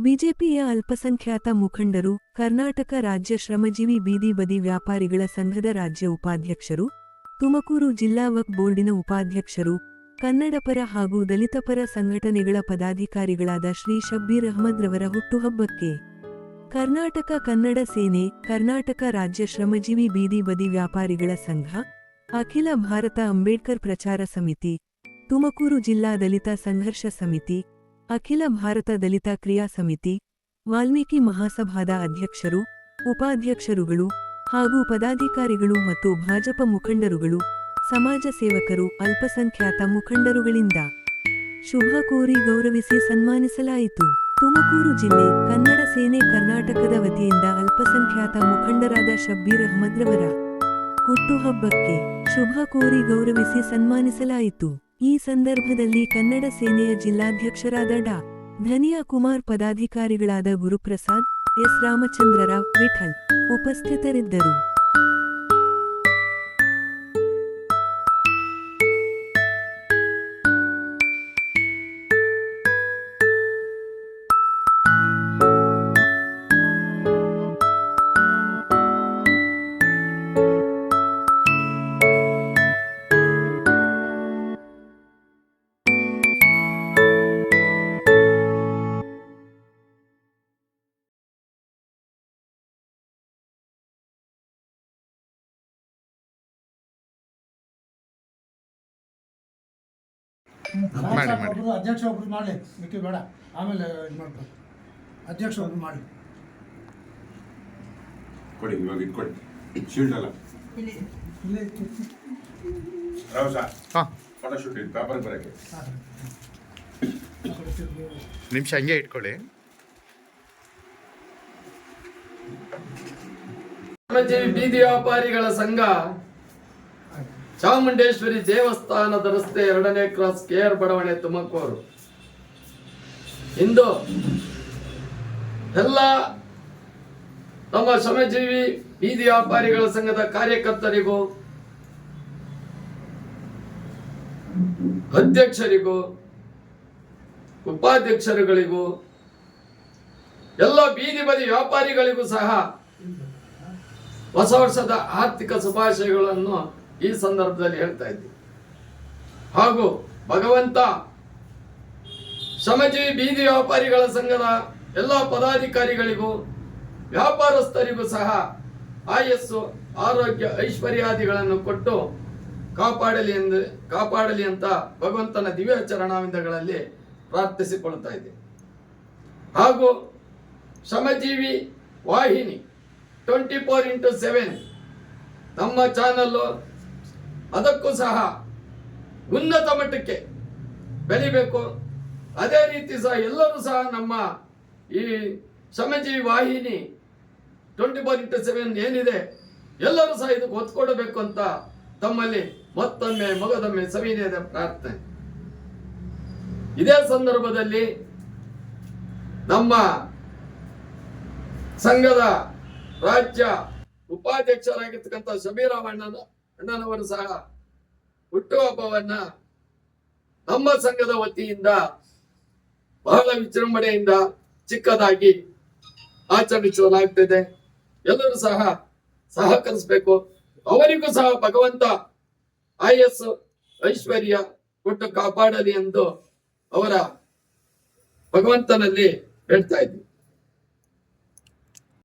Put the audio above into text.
ಬಿಜೆಪಿಯ ಅಲ್ಪಸಂಖ್ಯಾತ ಮುಖಂಡರು, ಕರ್ನಾಟಕ ರಾಜ್ಯ ಶ್ರಮಜೀವಿ ಬೀದಿ ಬದಿ ವ್ಯಾಪಾರಿಗಳ ಸಂಘದ ರಾಜ್ಯ ಉಪಾಧ್ಯಕ್ಷರು, ತುಮಕೂರು ಜಿಲ್ಲಾ ವಕ್ ಬೋರ್ಡಿನ ಉಪಾಧ್ಯಕ್ಷರು, ಕನ್ನಡಪರ ಹಾಗೂ ದಲಿತಪರ ಸಂಘಟನೆಗಳ ಪದಾಧಿಕಾರಿಗಳಾದ ಶ್ರೀ ಶಬ್ಬೀರ್ ಅಹಮದ್ ರವರ ಹುಟ್ಟುಹಬ್ಬಕ್ಕೆ. ಕರ್ನಾಟಕ ಕನ್ನಡ ಸೇನೆ, ಕರ್ನಾಟಕ ರಾಜ್ಯ ಶ್ರಮಜೀವಿ ಬೀದಿ ಬದಿ ವ್ಯಾಪಾರಿಗಳ ಸಂಘ, ಅಖಿಲ ಭಾರತ ಅಂಬೇಡ್ಕರ್ ಪ್ರಚಾರ ಸಮಿತಿ, ತುಮಕೂರು ಜಿಲ್ಲಾ ದಲಿತ ಸಂಘರ್ಷ ಸಮಿತಿ ಅಖಿಲ ಭಾರತ ದಲಿತ ಕ್ರಿಯಾ ಸಮಿತಿ, ವಾಲ್ಮೀಕಿ ಮಹಾಸಭಾದ ಅಧ್ಯಕ್ಷರು, ಉಪಾಧ್ಯಕ್ಷರುಗಳು ಹಾಗೂ ಪದಾಧಿಕಾರಿಗಳು ಮತ್ತು ಭಾಜಪ ಮುಖಂಡರುಗಳು, ಸಮಾಜ ಸೇವಕರು, ಅಲ್ಪಸಂಖ್ಯಾತ ಮುಖಂಡರುಗಳಿಂದ ಶುಭ ಕೋರಿ ಗೌರವಿಸಿ ಸನ್ಮಾನಿಸಲಾಯಿತು. ತುಮಕೂರು ಜಿಲ್ಲೆ ಕನ್ನಡ ಸೇನೆ ಕರ್ನಾಟಕದ ವತಿಯಿಂದ ಅಲ್ಪಸಂಖ್ಯಾತ ಮುಖಂಡರಾದ ಶಬ್ಬೀರ್ ಅಹಮದ್ರವರ ಹುಟ್ಟುಹಬ್ಬಕ್ಕೆ ಶುಭ ಕೋರಿ ಗೌರವಿಸಿ ಸನ್ಮಾನಿಸಲಾಯಿತು. ಈ ಸಂದರ್ಭದಲ್ಲಿ ಕನ್ನಡ ಸೇನೆಯ ಜಿಲ್ಲಾಧ್ಯಕ್ಷರಾದ ಡಾ. ಧನಿಯಾ ಕುಮಾರ್ ಪದಾಧಿಕಾರಿಗಳಾದ ಗುರುಪ್ರಸಾದ್ ಎಸ್. ರಾಮಚಂದ್ರರಾವ್ ವಿಠಲ್ ಉಪಸ್ಥಿತರಿದ್ದರು. ಮಾಡಿ, ಮಾಡಿ. ಒಬ್ರು ಅಧ್ಯಕ್ಷ ಒಬ್ರು ಮಾಡಲಿ. ಮಿಕ್ಕಿ ಬೇಡ. ಆಮೇಲೆ ಇದು ಮಾಡ್ಕೊಳ್ಳಿ ಅಧ್ಯಕ್ಷ ಒಬ್ರು ಮಾಡಿ ಕೊಡಿ ಇವಾಗ ಇಟ್ಕೊಡಿ. ಶೀಲ್ಡ್ ಅಲ್ಲ. ಇಲ್ಲೇ. ಇತ್ತು. ರಾವ್ ಸಾ ಹಾಂ. ಫೋಟೋ ಇದು ಪೇಪರ್ ಬರೋಕ್ಕೆ. ನಿಮಿಷ ಹಂಗೆ ಇಟ್ಕೊಳ್ಳಿ. ಬೀದಿ ವ್ಯಾಪಾರಿಗಳ ಸಂಘ ಚಾಮುಂಡೇಶ್ವರಿ ದೇವಸ್ಥಾನದ ರಸ್ತೆ ಎರಡನೇ ಕ್ರಾಸ್ ಕೆ ಆರ್ ಬಡಾವಣೆ ತುಮಕೂರು. ಇಂದು ಎಲ್ಲ ನಮ್ಮ ಶ್ರಮಜೀವಿ ಬೀದಿ ವ್ಯಾಪಾರಿಗಳ ಸಂಘದ ಕಾರ್ಯಕರ್ತರಿಗೂ, ಅಧ್ಯಕ್ಷರಿಗೂ, ಉಪಾಧ್ಯಕ್ಷರುಗಳಿಗೂ, ಎಲ್ಲ ಬೀದಿ ಬದಿ ವ್ಯಾಪಾರಿಗಳಿಗೂ ಸಹ ಹೊಸ ವರ್ಷದ ಆರ್ಥಿಕ ಶುಭಾಶಯಗಳನ್ನು ಈ ಸಂದರ್ಭದಲ್ಲಿ ಹೇಳ್ತಾ ಇದ್ದೀವಿ ಹಾಗೂ ಭಗವಂತ ಶ್ರಮಜೀವಿ ಬೀದಿ ವ್ಯಾಪಾರಿಗಳ ಸಂಘದ ಎಲ್ಲ ಪದಾಧಿಕಾರಿಗಳಿಗೂ, ವ್ಯಾಪಾರಸ್ಥರಿಗೂ ಸಹ ಆಯಸ್ಸು, ಆರೋಗ್ಯ, ಐಶ್ವರ್ಯಾದಿಗಳನ್ನು ಕೊಟ್ಟು ಕಾಪಾಡಲಿ ಎಂದು, ಕಾಪಾಡಲಿ ಅಂತ ಭಗವಂತನ ದಿವ್ಯ ಚರಣಾವಿಂದಗಳಲ್ಲಿ ಪ್ರಾರ್ಥಿಸಿಕೊಳ್ತಾ ಇದೆ ಹಾಗೂ Shramajeevi Vahini twenty four into seven ನಮ್ಮ ಚಾನಲ್ಲು ಅದಕ್ಕೂ ಸಹ ಉನ್ನತ ಮಟ್ಟಕ್ಕೆ ಬೆಳಿಬೇಕು. ಅದೇ ರೀತಿ ಸಹ ಎಲ್ಲರೂ ಸಹ ನಮ್ಮ ಈ ಶ್ರಮಜೀವಿ ವಾಹಿನಿ ಟ್ವೆಂಟಿ ಫೋರ್ ಇಂಟು ಸೆವೆನ್ ಏನಿದೆ, ಎಲ್ಲರೂ ಸಹ ಇದಕ್ಕೆ ಒತ್ಕೊಡಬೇಕು ಅಂತ ತಮ್ಮಲ್ಲಿ ಮತ್ತೊಮ್ಮೆ ಮಗದೊಮ್ಮೆ ಸವಿನಯದ ಪ್ರಾರ್ಥನೆ. ಇದೇ ಸಂದರ್ಭದಲ್ಲಿ ನಮ್ಮ ಸಂಘದ ರಾಜ್ಯ ಉಪಾಧ್ಯಕ್ಷರಾಗಿರ್ತಕ್ಕಂಥ ಶಬೀರಾವ್ ಅಣ್ಣನ ಅಣ್ಣನವರು ಸಹ ಹುಟ್ಟುಹಬ್ಬವನ್ನ ನಮ್ಮ ಸಂಘದ ವತಿಯಿಂದ ಬಹಳ ವಿಜೃಂಭಣೆಯಿಂದ ಚಿಕ್ಕದಾಗಿ ಆಚರಿಸಲಾಗ್ತಿದೆ. ಎಲ್ಲರೂ ಸಹ ಸಹಕರಿಸಬೇಕು. ಅವರಿಗೂ ಸಹ ಭಗವಂತ ಆಯಸ್ಸು, ಐಶ್ವರ್ಯ ಕೊಟ್ಟು ಕಾಪಾಡಲಿ ಎಂದು ಅವರ ಭಗವಂತನಲ್ಲಿ ಹೇಳ್ತಾ ಇದ್ದೀವಿ